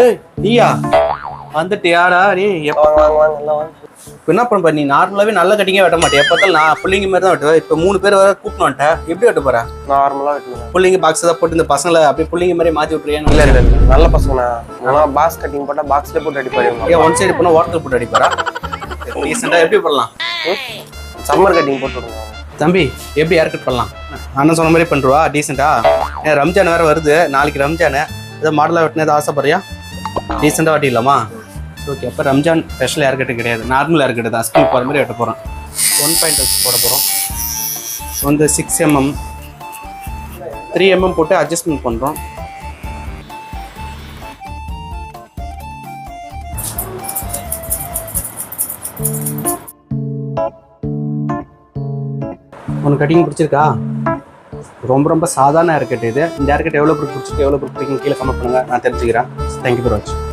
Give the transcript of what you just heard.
ஏய் நீயா? வந்துட்டியாடா நீ? எப்ப இப்ப என்ன பண்ண நீ நார்மலாவே நல்ல கட்டிங்கே வெட்ட மாட்டேன் எப்போத்தாலும் நான் பிள்ளைங்க மாதிரி தான் வெட்டுவேன். இப்போ மூணு பேர் வர கூப்பிட்டு வந்துட்டேன். எப்படி வெட்ட போற? நார்மலா வெட்டுங்க பிள்ளைங்க பாக்ஸ் தான் போட்டு இந்த பசங்களை அப்படியே பிள்ளைங்க மாதிரி மாத்தி விட்டுறியா இல்ல நல்ல பசங்கண்ணா. ஆனால் பாக்ஸ் கட்டிங் போட்டா பாக்ஸ்ல போட்டு அடிப்பாரு ஏன் ஒன் சைடு போனா ஓரத்தில் போட்டு அடிப்பாரா? ரீசெண்டாக எப்படி பண்ணலாம்? சம்மர் கட்டிங் போட்டு விடுங்க. தம்பி எப்படி ஹேர் கட் பண்ணலாம்? அண்ணன் சொன்ன மாதிரி பண்ணுறவா டீசெண்டா ஏன் ரம்ஜான் வேற வருது. நாளைக்கு ரம்ஜானு. ஏதோ மாடலாக வெட்டினது ஆசைப்படுறியா? ரீசெண்டாக வெட்டிடலாமா? ஓகே அப்போ ரம்ஜான் ஸ்பெஷல் ஹேர் கிடையாது. நார்மல் ஹேர் தான். ஸ்கூல் போகிற மாதிரி வெட்ட போகிறோம் ஒன் பாயிண்ட் போட போகிறோம் வந்து சிக்ஸ் எம்எம் த்ரீ எம்எம் போட்டு அட்ஜஸ்ட்மெண்ட் பண்ணுறோம் உனக்கு கட்டிங் பிடிச்சிருக்கா? ரொம்ப ரொம்ப சாதாரண ஹேர் இது. இந்த ஹேர் எவ்வளோ பிடிச்சிருக்கு எவ்வளோ பிடிக்கும் கீழே கமெண்ட் பண்ணுங்கள் நான் தெரிஞ்சுக்கிறேன். தேங்க்யூ ஃபார் வாட்சிங்